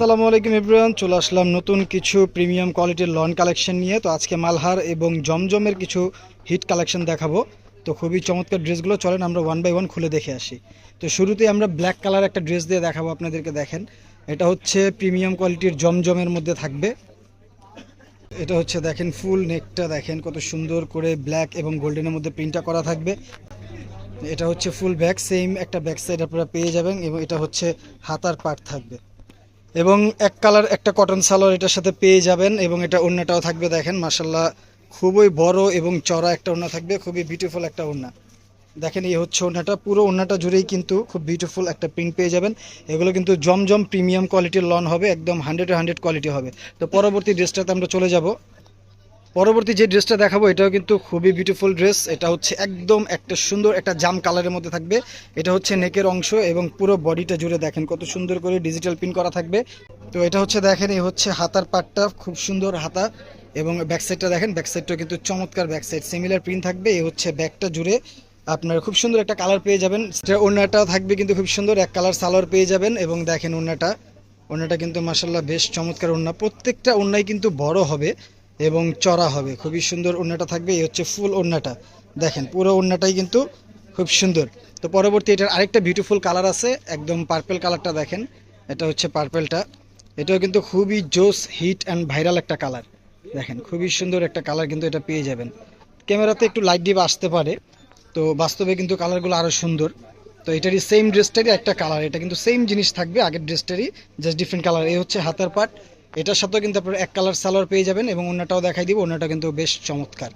আসসালামু আলাইকুম এভরিওয়ান, চলে আসলাম নতুন কিছু প্রিমিয়াম কোয়ালিটির লন কালেকশন নিয়ে। তো আজকে মালহার এবং জমজমের কিছু হিট কালেকশন দেখাবো। তো খুবই চমৎকার ড্রেসগুলো, চলেন আমরা ওয়ান বাই ওয়ান খুলে দেখে আসি। তো শুরুতেই আমরা ব্ল্যাক কালার একটা ড্রেস দিয়ে দেখাবো আপনাদেরকে, দেখেন। এটা হচ্ছে প্রিমিয়াম কোয়ালিটির জমজমের মধ্যে থাকবে। এটা হচ্ছে, দেখেন ফুল নেকটা দেখেন, কত সুন্দর করে ব্ল্যাক এবং গোল্ডেনের মধ্যে প্রিন্টটা করা থাকবে। এটা হচ্ছে ফুল ব্যাক সেম একটা ব্যাক সাইড আপনারা পেয়ে যাবেন এবং এটা হচ্ছে হাতার পার্ট থাকবে। এবং এক কালার একটা কটন সালোয়ার এটার সাথে পেয়ে যাবেন এবং এটা ওড়নাটাও থাকবে দেখেন মাসাল্লাহ খুবই বড় এবং চড়া একটা ওড়না থাকবে, খুবই বিউটিফুল একটা ওড়না। দেখেন এই হচ্ছে ওড়নাটা, পুরো ওড়নাটা জুড়েই কিন্তু খুব বিউটিফুল একটা প্রিন্ট পেয়ে যাবেন। এগুলো কিন্তু জমজম প্রিমিয়াম কোয়ালিটির লন হবে, একদম হান্ড্রেড হান্ড্রেড কোয়ালিটি হবে। তো পরবর্তী ড্রেসটাতে আমরা চলে যাব। পরবর্তী যে ড্রেসটা দেখাবো, এটাও কিন্তু খুবই বিউটিফুল ড্রেস এটা হচ্ছে একদম একটা সুন্দর একটা জাম কালারের মধ্যে থাকবে। এটা হচ্ছে নেকের অংশ এবং পুরো বডিটা জুড়ে দেখেন কত সুন্দর করে ডিজিটাল প্রিন্ট করা থাকবে। তো এটা হচ্ছে দেখেন, এই হচ্ছে হাতার পাটটা, খুব সুন্দর হাতা এবং ব্যাক সাইডটা দেখেন ব্যাক সাইডটা কিন্তু চমৎকার ব্যাক সাইড সিমিলার প্রিন্ট থাকবে। এই হচ্ছে ব্যাকটা জুড়ে আপনার খুব সুন্দর একটা কালার পেয়ে যাবেন। সেটা থাকবে কিন্তু খুব সুন্দর, এক কালার সালোয়ার পেয়ে যাবেন এবং দেখেন ওড়নাটা। ওড়নাটা কিন্তু মাসাল্লাহ বেশ চমৎকার ওড়না। প্রত্যেকটা ওড়নাই কিন্তু বড় হবে। এবং চড়া হবে। খুবই সুন্দর ওড়নাটা থাকবে। এই হচ্ছে ফুল ওড়নাটা। দেখেন, পুরো ওড়নাটাই কিন্তু খুব সুন্দর। তো পরবর্তী এটার আরেকটা বিউটিফুল কালার আছে, একদম পার্পেল কালারটা দেখেন। এটা হচ্ছে পার্পেলটা এটাও কিন্তু খুবই জোস হিট অ্যান্ড ভাইরাল একটা কালার দেখেন, খুবই সুন্দর একটা কালার কিন্তু এটা পেয়ে যাবেন। ক্যামেরাতে একটু লাইট ডিপ আসতে পারে। তো বাস্তবে কিন্তু কালারগুলো আরও সুন্দর। তো এটারই সেম ড্রেসটারই একটা কালার এটা কিন্তু সেম জিনিস থাকবে, আগের ড্রেসটারই জাস্ট ডিফারেন্ট কালার এই হচ্ছে হাতের পাট এটার সাথেও কিন্তু আপনারা এক কালার সালোয়ার পেয়ে যাবেন এবং ওনাটাও দেখাই দিব ওনাটা কিন্তু বেশ চমৎকার।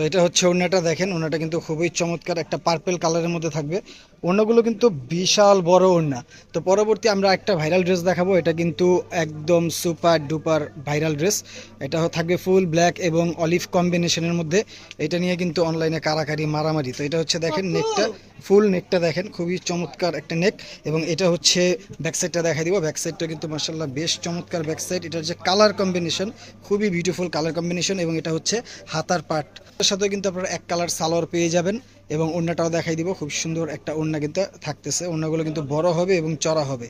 তো এটা হচ্ছে ওড়নাটা দেখেন ওড়নাটা কিন্তু খুবই চমৎকার একটা পার্পেল কালারের মধ্যে থাকবে। ওড়নাগুলো কিন্তু বিশাল বড় ওড়না। তো পরবর্তী আমরা একটা ভাইরাল ড্রেস দেখাবো এটা কিন্তু একদম সুপার ডুপার ভাইরাল ড্রেস এটা থাকবে ফুল ব্ল্যাক এবং অলিভ কম্বিনেশনের মধ্যে। এটা নিয়ে কিন্তু অনলাইনে কারাকারি মারামারি। তো এটা হচ্ছে দেখেন নেকটা ফুল নেকটা দেখেন, খুবই চমৎকার একটা নেক। এবং এটা হচ্ছে ব্যাক সাইডটা দেখা দিব। ব্যাক সাইডটা কিন্তু মার্শাল্লাহ বেশ চমৎকার ব্যাক সাইড এটা হচ্ছে কালার কম্বিনেশন খুবই বিউটিফুল কালার কম্বিনেশন এবং এটা হচ্ছে হাতার পাট। এর সাথে কিন্তু আপনারা এক কালার সালোয়ার পেয়ে যাবেন এবং ওড়নাটাও দেখাই দিব। খুব সুন্দর একটা ওড়না কিন্তু থাকতেছে। ওড়নাগুলো কিন্তু বড় হবে এবং চড়া হবে।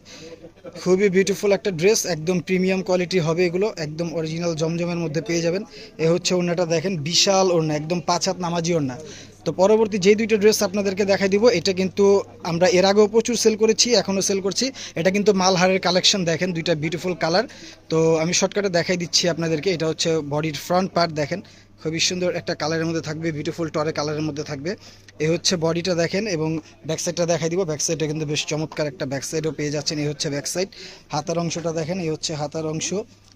খুবই বিউটিফুল একটা ড্রেস একদম প্রিমিয়াম কোয়ালিটি হবে এগুলো। একদম অরিজিনাল জমজমের মধ্যে পেয়ে যাবেন। এ হচ্ছে ওড়নাটা দেখেন, বিশাল ওড়না, একদম পাঁচ হাত নামাজি ওড়না। তো পরবর্তী যে দুইটা ড্রেস আপনাদেরকে দেখাই দিব, এটা কিন্তু আমরা এর আগেও প্রচুর সেল করেছি, এখনও সেল করছি। এটা কিন্তু মালহারের কালেকশন দেখেন দুইটা বিউটিফুল কালার তো আমি শর্টকাটে দেখাই দিচ্ছি আপনাদেরকে, এটা হচ্ছে বডির ফ্রন্ট পার্ট দেখেন। খুবই সুন্দর একটা কালারের মধ্যে থাকবে বিউটিফুল টরে কালারের মধ্যে থাকবে। এই হচ্ছে বডিটা দেখেন এবং ব্যাকসাইডটা দেখাই দিব। ব্যাকসাইডটা কিন্তু বেশ চমৎকার একটা ব্যাকসাইডও পেয়ে যাচ্ছেন। এই হচ্ছে ব্যাকসাইড হাতার অংশটা দেখেন এই হচ্ছে হাতার অংশ।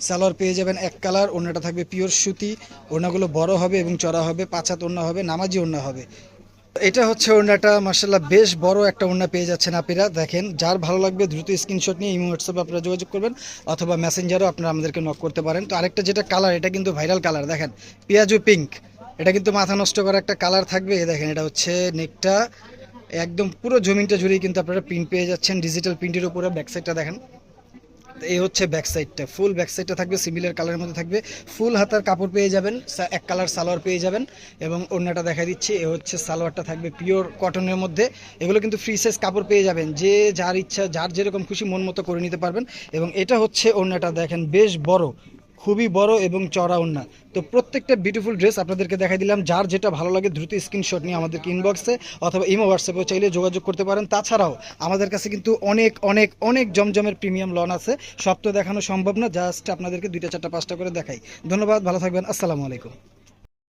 সালোয়ার পেয়ে যাবেন এক কালার ওড়নাটা থাকবে পিওর সুতি। ওড়নাগুলো বড় হবে এবং চড়া হবে পাঁচাত ওড়না হবে, নামাজি ওড়না হবে। এটা হচ্ছে ওড়নাটা মার্শাল্লাহ বেশ বড় একটা ওড়না পেয়ে যাচ্ছেন আপনারা দেখেন, যার ভালো লাগবে দ্রুত স্ক্রিনশট নিয়ে ইমো হোয়াটসঅ্যাপে আপনারা যোগাযোগ করবেন, অথবা মেসেঞ্জারও আপনারা আমাদেরকে নক করতে পারেন। তো আরেকটা যেটা কালার এটা কিন্তু ভাইরাল কালার দেখেন, পেঁয়াজু পিঙ্ক এটা কিন্তু মাথা নষ্ট করা একটা কালার থাকবে। দেখেন, এটা হচ্ছে নেকটা একদম পুরো জমিনটা জুড়েই কিন্তু আপনারা প্রিন্ট পেয়ে যাচ্ছেন। ডিজিটাল প্রিন্টের উপরে ব্যাক সাইডটা দেখেন। এই হচ্ছে ব্যাক সাইডটা ফুল ব্যাক সাইডটা থাকবে সিমিলার কালারের মধ্যে থাকবে। ফুল হাতার কাপড় পেয়ে যাবেন এক কালার সালোয়ার পেয়ে যাবেন এবং অন্যটা দেখা দিচ্ছি, এ হচ্ছে সালোয়ারটা থাকবে পিওর কটনের মধ্যে। এগুলো কিন্তু ফ্রি সাইজ কাপড় পেয়ে যাবেন, যে যার ইচ্ছা, যার যেরকম খুশি মন মতো করে নিতে পারবেন। এবং এটা হচ্ছে অন্যটা দেখেন, বেশ বড়। খুবই বড় এবং চড়া ওড়না। তো প্রত্যেকটা বিউটিফুল ড্রেস আপনাদেরকে দেখাই দিলাম, যার যেটা ভালো লাগে দ্রুত স্ক্রিনশট নিয়ে আমাদেরকে ইনবক্সে অথবা ইমো হোয়াটসঅ্যাপে চাইলে যোগাযোগ করতে পারেন। তাছাড়াও আমাদের কাছে কিন্তু অনেক অনেক অনেক জমজমের প্রিমিয়াম লন আছে। সব তো দেখানো সম্ভব না জাস্ট আপনাদেরকে দুইটা, চারটা, পাঁচটা করে দেখাই। ধন্যবাদ, ভালো থাকবেন, আসসালামু আলাইকুম।